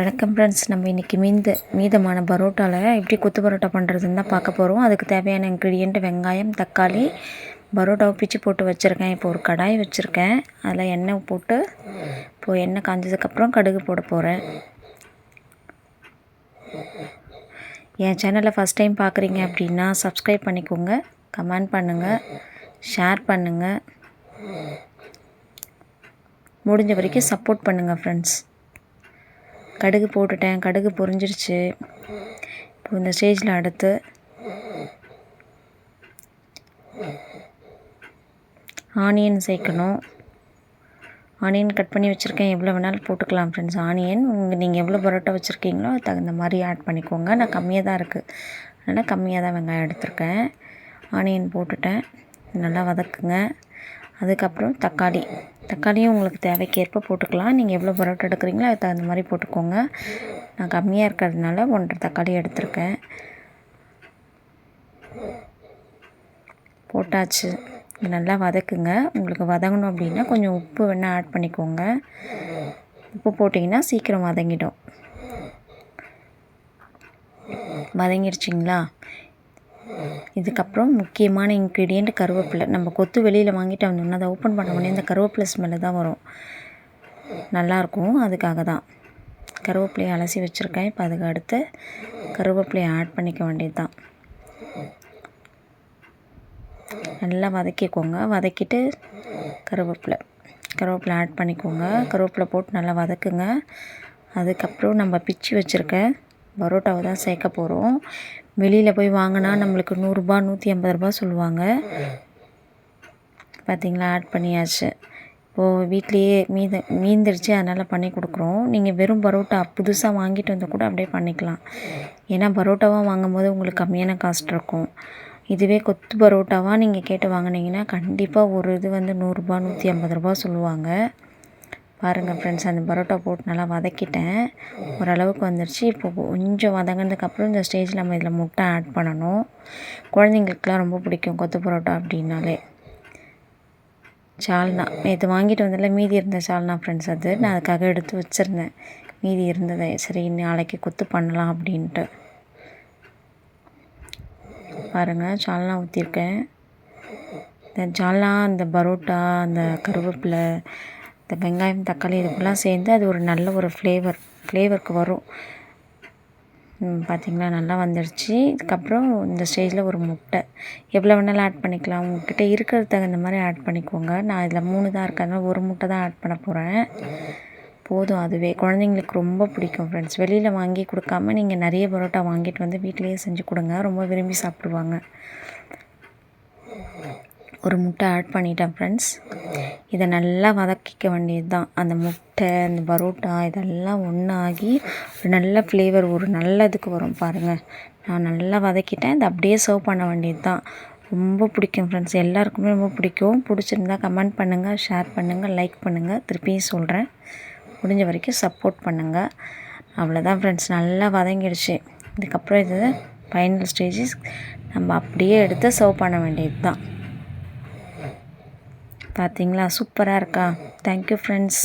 வணக்கம் ஃப்ரெண்ட்ஸ் நம்ம இன்றைக்கி மீந்த மீதமான பரோட்டாவில் எப்படி கொத்து பரோட்டா பண்ணுறதுன்னு தான் பார்க்க போகிறோம் அதுக்கு தேவையான இன்க்ரீடியண்ட் வெங்காயம் தக்காளி பரோட்டாவை பிச்சு போட்டு வச்சுருக்கேன். இப்போ ஒரு கடாய் வச்சுருக்கேன். அதில் எண்ணெய் போட்டு இப்போது எண்ணெய் காஞ்சதுக்கப்புறம் கடுகு போட போகிறேன் என் சேனலை ஃபஸ்ட் டைம் பார்க்குறீங்க அப்படின்னா சப்ஸ்கிரைப் பண்ணிக்கோங்க. கமெண்ட் பண்ணுங்கள் ஷேர் பண்ணுங்கள் முடிஞ்ச வரைக்கும் சப்போர்ட் பண்ணுங்கள் ஃப்ரெண்ட்ஸ் கடுகு போட்டுட்டேன். கடுகு பொரிஞ்சிருச்சு. இப்போ இந்த ஸ்டேஜில் அடுத்து ஆனியன் சேர்க்கணும். ஆனியன் கட் பண்ணி வச்சுருக்கேன். எவ்வளோ வேணாலும் போட்டுக்கலாம் ஃப்ரெண்ட்ஸ் ஆனியன் உங்கள் நீங்கள் எவ்வளோ பரோட்டா வச்சுருக்கீங்களோ அது தகுந்த மாதிரி ஆட் பண்ணிக்கோங்க. நான் கம்மியாக தான் இருக்குது அதனால் கம்மியாக தான் வெங்காயம் எடுத்திருக்கேன். ஆனியன் போட்டுட்டேன். நல்லா வதக்குங்க. அதுக்கப்புறம் தக்காளி. தக்காளியும் உங்களுக்கு தேவைக்கேற்ப போட்டுக்கலாம். நீங்கள் எவ்வளோ பரோட்டா எடுக்கிறீங்களோ அதுக்கு தகுந்த மாதிரி போட்டுக்கோங்க. நான் கம்மியாக இருக்கிறதுனால ஒன்றரை தக்காளி எடுத்திருக்கேன். போட்டாச்சு. நல்லா வதக்குங்க. உங்களுக்கு வதங்கணும் அப்படின்னா கொஞ்சம் உப்பு வேணால் ஆட் பண்ணிக்கோங்க. உப்பு போட்டிங்கன்னா சீக்கிரம் வதங்கிடும். வதங்கிடுச்சிங்களா இதுக்கப்புறம் முக்கியமான இன்க்ரீடியண்ட் கருவேப்பிலை. நம்ம கொத்து வெளியில் வாங்கிட்டு வந்தோம்னா அதை ஓப்பன் பண்ண உடனே இந்த கருவேப்பிலை ஸ்மெல்லு தான் வரும். நல்லாயிருக்கும் அதுக்காக தான். கருவேப்பிலையை அலசி வச்சுருக்கேன். இப்போ அதுக்கு அடுத்து கருவேப்பிலையை ஆட் பண்ணிக்க வேண்டியது தான். நல்லா வதக்கிக்கோங்க. வதக்கிட்டு கருவேப்பிலை. கருவேப்பிலை ஆட் பண்ணிக்கோங்க. கருவேப்பிலை போட்டு நல்லா வதக்குங்க. அதுக்கப்புறம் நம்ம பிச்சு வச்சுருக்க பரோட்டாவை தான் சேர்க்க போகிறோம் வெளியில் போய் வாங்கினா நம்மளுக்கு நூறுரூபா நூற்றி ஐம்பது ரூபா சொல்லுவாங்க. பார்த்திங்களா ஆட் பண்ணியாச்சு. இப்போது வீட்லேயே மீத மீந்துருச்சு. அதனால் பண்ணி கொடுக்குறோம். நீங்கள் வெறும் பரோட்டா புதுசாக வாங்கிட்டு வந்து கூட அப்படியே பண்ணிக்கலாம். ஏன்னா பரோட்டாவாக வாங்கும்போது உங்களுக்கு கம்மியான காஸ்ட் இருக்கும். இதுவே கொத்து பரோட்டாவாக நீங்கள் கேட்டு வாங்கினீங்கன்னா கண்டிப்பாக ஒரு இது வந்து நூறுரூபா நூற்றி ஐம்பது ரூபா சொல்லுவாங்க. பாருங்கள் ஃப்ரெண்ட்ஸ் அந்த பரோட்டா போட்டு நல்லா வதக்கிட்டேன். ஓரளவுக்கு வந்துருச்சு. இப்போ கொஞ்சம் வதங்கினதுக்கப்புறம் இந்த ஸ்டேஜில் நம்ம இதில் முட்டை ஆட் பண்ணணும். குழந்தைங்களுக்குலாம் ரொம்ப பிடிக்கும் கொத்து பரோட்டா அப்படின்னாலே. சால்னா. நேற்று வாங்கிட்டு வந்ததில் மீதி இருந்த சால்னா ஃப்ரெண்ட்ஸ் அது. நான் அதுக்காக எடுத்து வச்சுருந்தேன். மீதி இருந்ததை சரி நாளைக்கு கொத்து பண்ணலாம் அப்படின்ட்டு. பாருங்கள் சால்னா ஊற்றிருக்கேன் இந்த சால்னா அந்த பரோட்டா அந்த கருவேப்பிலை இந்த வெங்காயம் தக்காளி இதுக்கெல்லாம் சேர்ந்து அது ஒரு நல்ல ஒரு ஃப்ளேவர் ஃப்ளேவருக்கு வரும். பார்த்திங்களா நல்லா வந்துடுச்சு. இதுக்கப்புறம் இந்த ஸ்டேஜில் ஒரு முட்டை. எவ்வளோ வேணாலும் ஆட் பண்ணிக்கலாம். உங்ககிட்ட இருக்கிறது தகுந்த மாதிரி ஆட் பண்ணிக்கோங்க. நான் இதில் மூணு தான் இருக்கிறதுனால ஒரு முட்டை தான் ஆட் பண்ண போகிறேன் போதும் அதுவே. குழந்தைங்களுக்கு ரொம்ப பிடிக்கும் ஃப்ரெண்ட்ஸ் வெளியில் வாங்கி கொடுக்காம நீங்கள் நிறைய பரோட்டா வாங்கிட்டு வந்து வீட்டிலையே செஞ்சு கொடுங்க. ரொம்ப விரும்பி சாப்பிடுவாங்க. ஒரு முட்டை ஆட் பண்ணிட்டேன் ஃப்ரெண்ட்ஸ் இதை நல்லா வதக்கிக்க வேண்டியது தான் அந்த முட்டை அந்த பரோட்டா இதெல்லாம் ஒன்றாகி ஒரு நல்ல ஃப்ளேவர் ஒரு நல்ல இதுக்கு வரும் பாருங்கள் நான் நல்லா வதக்கிட்டேன். இதை அப்படியே சர்வ் பண்ண வேண்டியது தான் ரொம்ப பிடிக்கும் ஃப்ரெண்ட்ஸ் எல்லாருக்குமே ரொம்ப பிடிக்கும். பிடிச்சிருந்தா கமெண்ட் பண்ணுங்கள் ஷேர் பண்ணுங்கள் லைக் பண்ணுங்கள் திருப்பியும் சொல்கிறேன் முடிஞ்ச வரைக்கும் சப்போர்ட் பண்ணுங்கள் அவ்வளோதான் ஃப்ரெண்ட்ஸ் நல்லா வதங்கிடுச்சு. இதுக்கப்புறம் இது ஃபைனல் ஸ்டேஜஸ் நம்ம அப்படியே எடுத்து சர்வ் பண்ண வேண்டியது தான் பார்த்தீங்களா சூப்பராக இருக்கா? Thank you friends